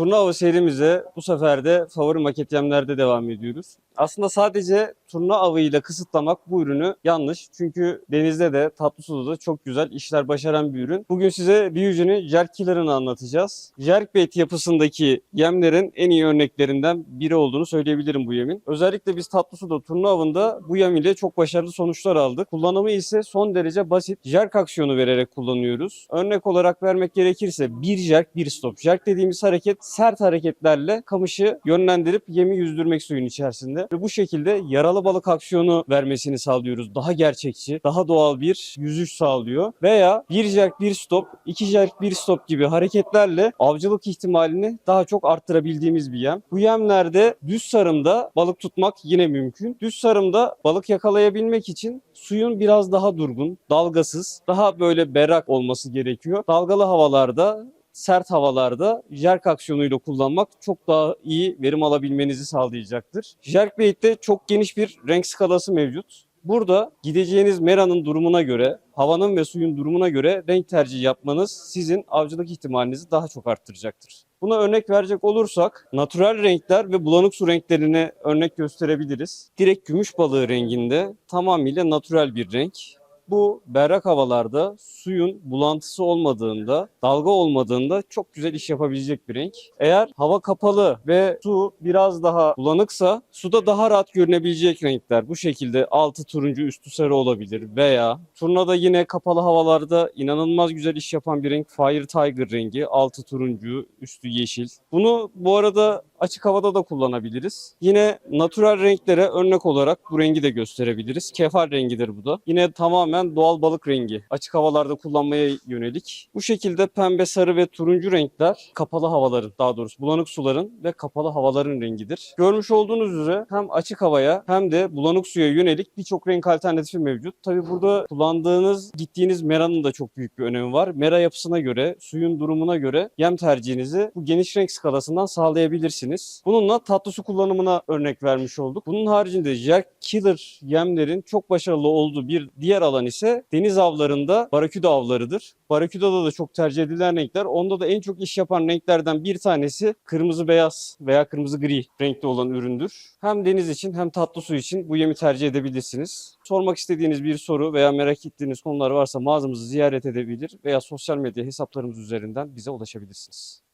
Turna avı serimize bu sefer de favori maket yemlerde devam ediyoruz. Aslında sadece turna avıyla kısıtlamak bu ürünü yanlış. Çünkü denizde de tatlı suda da çok güzel işler başaran bir ürün. Bugün size Ryuji'nin Jerk Killer'ını anlatacağız. Jerkbait yapısındaki yemlerin en iyi örneklerinden biri olduğunu söyleyebilirim bu yemin. Özellikle biz tatlı suda turna avında bu yem ile çok başarılı sonuçlar aldık. Kullanımı ise son derece basit. Jerk aksiyonu vererek kullanıyoruz. Örnek olarak vermek gerekirse bir jerk bir stop. Jerk dediğimiz hareket sert hareketlerle kamışı yönlendirip yemi yüzdürmek suyun içerisinde. Ve bu şekilde yaralı balık aksiyonu vermesini sağlıyoruz. Daha gerçekçi, daha doğal bir yüzüş sağlıyor. Veya bir jerk bir stop, iki jerk bir stop gibi hareketlerle avcılık ihtimalini daha çok arttırabildiğimiz bir yem. Bu yemlerde düz sarımda balık tutmak yine mümkün. Düz sarımda balık yakalayabilmek için suyun biraz daha durgun, dalgasız, daha böyle berrak olması gerekiyor. Dalgalı havalarda sert havalarda jerk aksiyonuyla kullanmak çok daha iyi verim alabilmenizi sağlayacaktır. Jerkbait'te çok geniş bir renk skalası mevcut. Burada gideceğiniz meranın durumuna göre, havanın ve suyun durumuna göre renk tercihi yapmanız sizin avcılık ihtimalinizi daha çok arttıracaktır. Buna örnek verecek olursak natural renkler ve bulanık su renklerine örnek gösterebiliriz. Direkt gümüş balığı renginde tamamıyla natural bir renk. Bu berrak havalarda suyun bulantısı olmadığında, dalga olmadığında çok güzel iş yapabilecek bir renk. Eğer hava kapalı ve su biraz daha bulanıksa suda daha rahat görünebilecek renkler. Bu şekilde altı turuncu üstü sarı olabilir veya turnada yine kapalı havalarda inanılmaz güzel iş yapan bir renk Fire Tiger rengi. Altı turuncu, üstü yeşil. Bunu bu arada açık havada da kullanabiliriz. Yine natural renklere örnek olarak bu rengi de gösterebiliriz. Kefal rengidir bu da. Yine tamamen doğal balık rengi. Açık havalarda kullanmaya yönelik. Bu şekilde pembe, sarı ve turuncu renkler kapalı havaların, daha doğrusu bulanık suların ve kapalı havaların rengidir. Görmüş olduğunuz üzere hem açık havaya hem de bulanık suya yönelik birçok renk alternatifi mevcut. Tabi burada kullandığınız, gittiğiniz meranın da çok büyük bir önemi var. Mera yapısına göre, suyun durumuna göre yem tercihinizi bu geniş renk skalasından sağlayabilirsiniz. Bununla tatlı su kullanımına örnek vermiş olduk. Bunun haricinde Jerk Killer yemlerin çok başarılı olduğu bir diğer alan ise deniz avlarında baraküda avlarıdır. Baraküda'da da çok tercih edilen renkler. Onda da en çok iş yapan renklerden bir tanesi kırmızı beyaz veya kırmızı gri renkli olan üründür. Hem deniz için hem tatlı su için bu yemi tercih edebilirsiniz. Sormak istediğiniz bir soru veya merak ettiğiniz konular varsa mağazamızı ziyaret edebilir veya sosyal medya hesaplarımız üzerinden bize ulaşabilirsiniz.